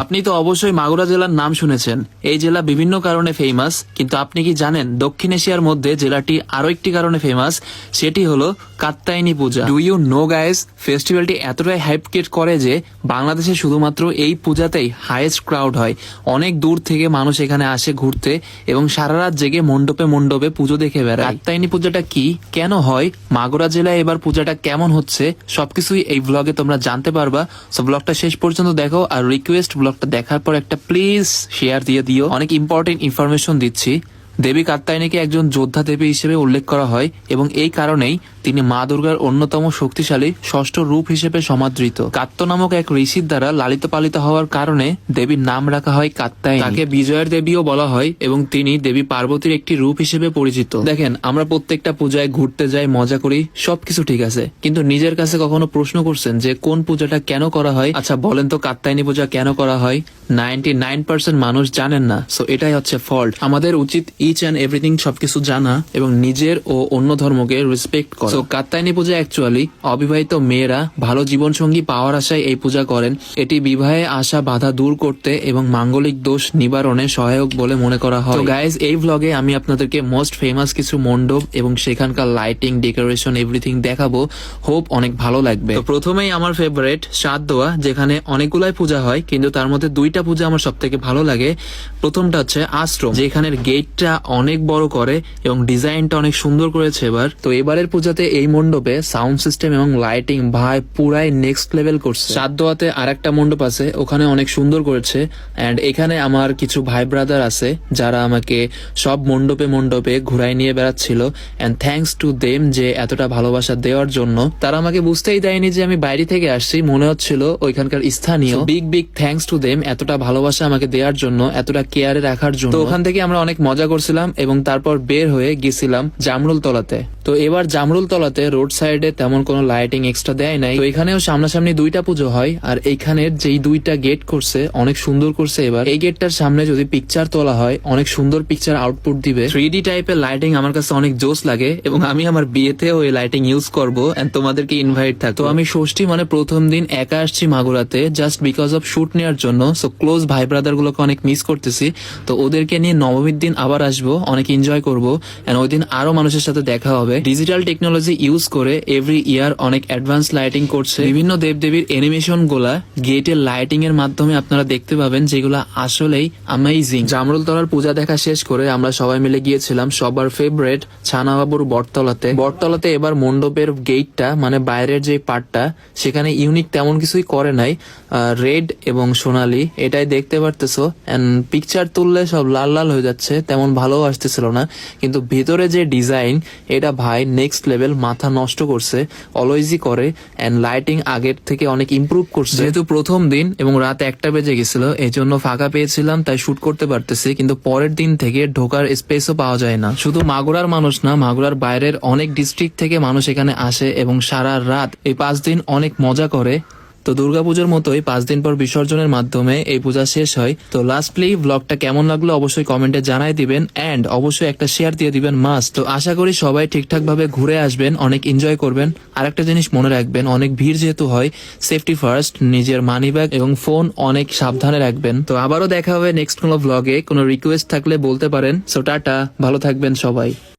আপনি তো অবশ্যই মাগুরা জেলার নাম শুনেছেন। এই জেলা বিভিন্ন কারণে ফেমাস কিন্তু আপনি কি জানেন দক্ষিণ এশিয়ার মধ্যে জেলাটি আরও একটি কারণে ফেমাস সেটি হলো Katyayani Puja. Do you know guys ফেস্টিভ্যালটি এতটাই হাইপ ক্রিয়েট করে যে বাংলাদেশে শুধুমাত্র এই পূজাতেই হাইয়েস্ট ক্রাউড হয়। অনেক দূর থেকে মানুষ এখানে আসে ঘুরতে এবং সারা রাত জেগে মণ্ডপে মণ্ডপে পুজো দেখে বেড়ায়। কাত্তায়নী পূজাটা কি কেন হয়? মাগুরা জেলায় এবার পূজাটা কেমন হচ্ছে? সবকিছুই এই ব্লগে তোমরা জানতে পারবা। সো ব্লগটা শেষ পর্যন্ত দেখো আর রিকোয়েস্ট ব্লগটা দেখার পর একটা প্লিজ শেয়ার দিয়ে দিও। অনেক ইম্পর্টেন্ট ইনফরমেশন দিচ্ছি। দেবী কাত্তায়নীকে একজন যোদ্ধা দেবী হিসেবে উল্লেখ করা হয় এবং এই কারণেই তিনি মা দুর্গার অন্যতম শক্তিশালী ষষ্ঠ রূপ হিসেবে সমাদৃত। কাত্ত নামক এক ঋষির দ্বারা লালিত পালিত হওয়ার কারণে দেবীর নাম রাখা হয় কাত্তায়নী তাকে বিজয়ের দেবীও বলা হয় এবং তিনি দেবী পার্বতীর একটি রূপ হিসেবে পরিচিত। দেখেন, আমরা প্রত্যেকটা পূজায় ঘুরতে যাই, মজা করি, সবকিছু ঠিক আছে। কিন্তু নিজের কাছে কখনো প্রশ্ন করছেন যে কোন পূজাটা কেন করা হয়? আচ্ছা বলেন তো কাত্তায়নী পূজা কেন করা হয়? নাইনটি নাইন পার্সেন্ট মানুষ জানেন না। সো এটাই হচ্ছে ফল্ট আমাদের উচিত ইচ অ্যান্ড এভরিথিং সবকিছু জানা এবং নিজের ও অন্য ধর্মকে রেসপেক্ট করা। সো কাত্তায়নী পূজা অ্যাকচুয়ালি অবিবাহিত মেয়েরা ভালো জীবনসঙ্গী পাওয়ার আশায় এই পূজা করেন। এটি বিবাহে আসা বাধা দূর করতে এবং মাঙ্গলিক দোষ নিবারণে সহায়ক বলে মনে করা হয়। গাইজ এই ভ্লগে আমি আপনাদেরকে মোস্ট ফেমাস কিছু মণ্ডপ এবং সেখানকার লাইটিং ডেকোরেশন এভরিথিং দেখাবো। হোপ অনেক ভালো লাগবে। তো প্রথমেই আমার ফেভারিট সাত দোয়া, যেখানে অনেকগুলাই পূজা হয়, কিন্তু তার মধ্যে দুইটা পূজা আমার সব থেকে ভালো লাগে। প্রথমটা হচ্ছে আশ্রম, যেখানের গেটটা অনেক বড় করে এবং ডিজাইনটা অনেক সুন্দর করেছে এবার। তো এবারের পূজাতে এই মণ্ডপে সাউন্ড সিস্টেম এবং লাইটিং ভাই পুরাই নেক্সট লেভেল করছে। সাত দোয়াতে আর একটা মণ্ডপ আছে, ওখানে অনেক সুন্দর করেছে। এন্ড এখানে আমার কিছু ভাই ব্রাদার আছে, যারা আমাকে সব মণ্ডপে মণ্ডপে ঘুরাই নিয়ে বেড়াচ্ছিল। এন্ড থ্যাংকস টু দেম যে এতটা ভালোবাসা দেওয়ার জন্য। তারা আমাকে বুঝতেই দেয়নি যে আমি বাইরে থেকে আসছি। মনে হচ্ছিল ওইখানকার স্থানীয়। Big big thanks to them এতটা ভালোবাসা আমাকে দেওয়ার জন্য, এতটা কেয়ারে রাখার জন্য। ওখান থেকে আমরা অনেক মজা করছিলাম এবং তারপর বের হয়ে গেছিলাম জামরুল তলাতে। তো এবার জামরুল তলাতে রোড সাইডে তেমন কোনো লাইটিং এক্সট্রা দেয় নাই। তো এখানেও সামনাসামনি দুইটা পুজো হয়, আর এইখানের যেই দুইটা গেট করছে, অনেক সুন্দর করছে এবার। এই গেটটার সামনে যদি পিকচার তোলা হয়, অনেক সুন্দর পিকচার আউটপুট দিবে। থ্রি টাইপের লাইটিং আমার কাছে অনেক জোস লাগে, এবং আমি আমার বিয়েতেও এই লাইটিং ইউজ করব এন্ড তোমাদেরকে ইনভাইট থাক তো আমি ষষ্ঠী মানে প্রথম দিন একা আসছি মাগুরাতে জাস্ট বিকজ অফ শুট নেওয়ার জন্য। সো ক্লোজ ভাই ব্রাদার গুলোকে অনেক মিস করতেছি। তো ওদেরকে নিয়ে নবমীর দিন আবার আসব, অনেক এনজয় করব এন্ড ওই দিন আরও মানুষের সাথে দেখা হবে। ডিজিটাল টেকনোলজি ইউজ করে এভরি ইয়ার অনেক অ্যাডভান্স লাইটিং করছে। বিভিন্ন দেবদেবীর অ্যানিমেশনগুলা গেটের লাইটিং এর মাধ্যমে আপনারা দেখতে পাবেন, যেগুলো আসলেই অ্যামেজিং জামরুল তলার পূজা দেখা শেষ করে আমরা সবাই মিলে গিয়েছিলাম সবার ফেভারেট ছানাবাবুর বটতলাতে। বটতলাতে এবার মণ্ডপের গেটটা মানে বাইরের যে পার্টটা সেখানে ইউনিক তেমন কিছুই করে নাই। রেড এবং সোনালি, এটাই দেখতে পারতেছো। এন্ড পিকচার তুললে সব লাল লাল হয়ে যাচ্ছে, তেমন ভালো আসতেছিল না। কিন্তু ভিতরে যে ডিজাইন এটা ভাই নেক্সট লেভেল মাথা নষ্ট করছে অলওয়েজই করে এন্ড লাইটিং আগের থেকে অনেক ইম্প্রুভ করছে। যেহেতু প্রথম দিন এবং রাত একটা বেজে গেছিল এই জন্য ফাঁকা পেয়েছিলাম, তাই শুট করতে পারতেছি, কিন্তু পরের দিন থেকে ঢোকার স্পেসও পাওয়া যায় না। শুধু মাগুরার মানুষ না, মাগুরার বাইরের অনেক ডিস্ট্রিক্ট থেকে মানুষ এখানে আসে এবং সারা রাত, এই পাঁচ দিন অনেক মজা করে তো দুর্গাপুজোর মতোই পাঁচ দিন পর বিসর্জনের মাধ্যমে এই পূজা শেষ হয়। তো লাস্টলি ব্লগটা কেমন লাগল অবশ্যই কমেন্টে জানাই দিবেন অ্যান্ড অবশ্যই একটা শেয়ার দিয়ে দিবেন মাস্ট তো আশা করি সবাই ঠিকঠাক ভাবে ঘুরে আসবেন, অনেক এনজয় করবেন। আর একটা জিনিস মনে রাখবেন, অনেক ভিড় যেহেতু হয় সেফটি ফার্স্ট নিজের মানি ব্যাগ এবং ফোন অনেক সাবধানে রাখবেন। তো আবারও দেখা হবে নেক্সট কোনো ব্লগে কোনো রিকোয়েস্ট থাকলে বলতে পারেন। সো টাটা, ভালো থাকবেন সবাই।